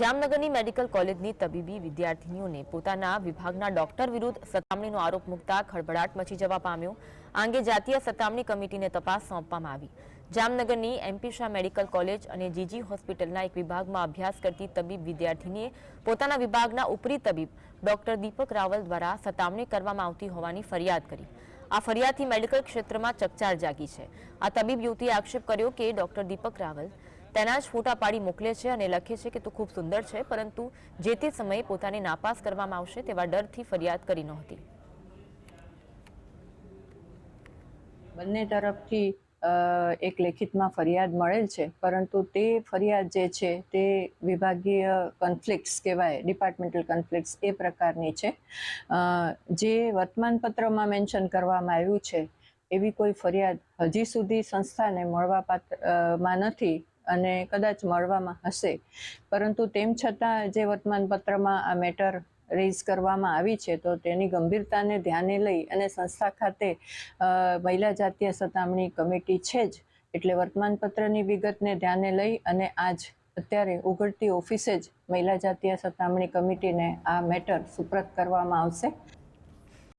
જામનગરની મેડિકલ કોલેજની તબીબી વિદ્યાર્થીનીઓને પોતાના વિભાગના ડોક્ટર વિરુદ્ધ સતામણીનો આરોપ મૂકતા ખળભળાટ મચી જવા પામ્યો. આ જાતીય સતામણી કમિટીને તપાસ સોંપવામાં આવી. જામનગરની એમપી શાહ મેડિકલ કોલેજ અને જીજી હોસ્પિટલના એક વિભાગમાં અભ્યાસ કરતી તબીબ વિદ્યાર્થીનીએ પોતાના વિભાગના ઉપરી તબીબ, ડોક્ટર દીપક રાવલ દ્વારા સતામણી કરવામાં આવતી હોવાની ફરિયાદ કરી. આ ફરિયાદથી મેડિકલ ક્ષેત્રમાં ચકચાર જાગી છે. આ તબીબ યુવતીએ આક્ષેપ કર્યો કે ડોક્ટર દીપક રાવલ તેના જ ફોટા પાડી મોકલે છે અને લખે છે કે તું ખૂબ સુંદર છે, પરંતુ જે તે સમયે પોતાને નાપાસ કરવામાં આવશે તેવા ડરથી ફરિયાદ કરી નહોતી. બંને તરફથી એક લેખિતમાં ફરિયાદ મળેલ છે, પરંતુ તે ફરિયાદ જે છે તે વિભાગીય કન્ફ્લિક્ટ્સ કહેવાય ડિપાર્ટમેન્ટલ કન્ફ્લિક્ટ્સ એ પ્રકારની છે. જે વર્તમાનપત્રમાં મેન્શન કરવામાં આવ્યું છે, એવી કોઈ ફરિયાદ હજી સુધી સંસ્થાને મળવા પાત્રમાં નથી. અને કદાચ મળવામાં હશે. પરંતુ તેમ છતાં જે વર્તમાનપત્રમાં આ મેટર રેઝ કરવામાં આવી છે, તો તેની ગંભીરતાને ધ્યાને લઈ અને સંસ્થા ખાતે મહિલા જાતીય સતામણી કમિટી છે જ, એટલે વર્તમાનપત્રની વિગતને ધ્યાને લઈ અને આજ અત્યારે ઉઘડતી ઓફિસે જ મહિલા જાતીય સતામણી કમિટીને આ મેટર સુપ્રત કરવામાં આવશે.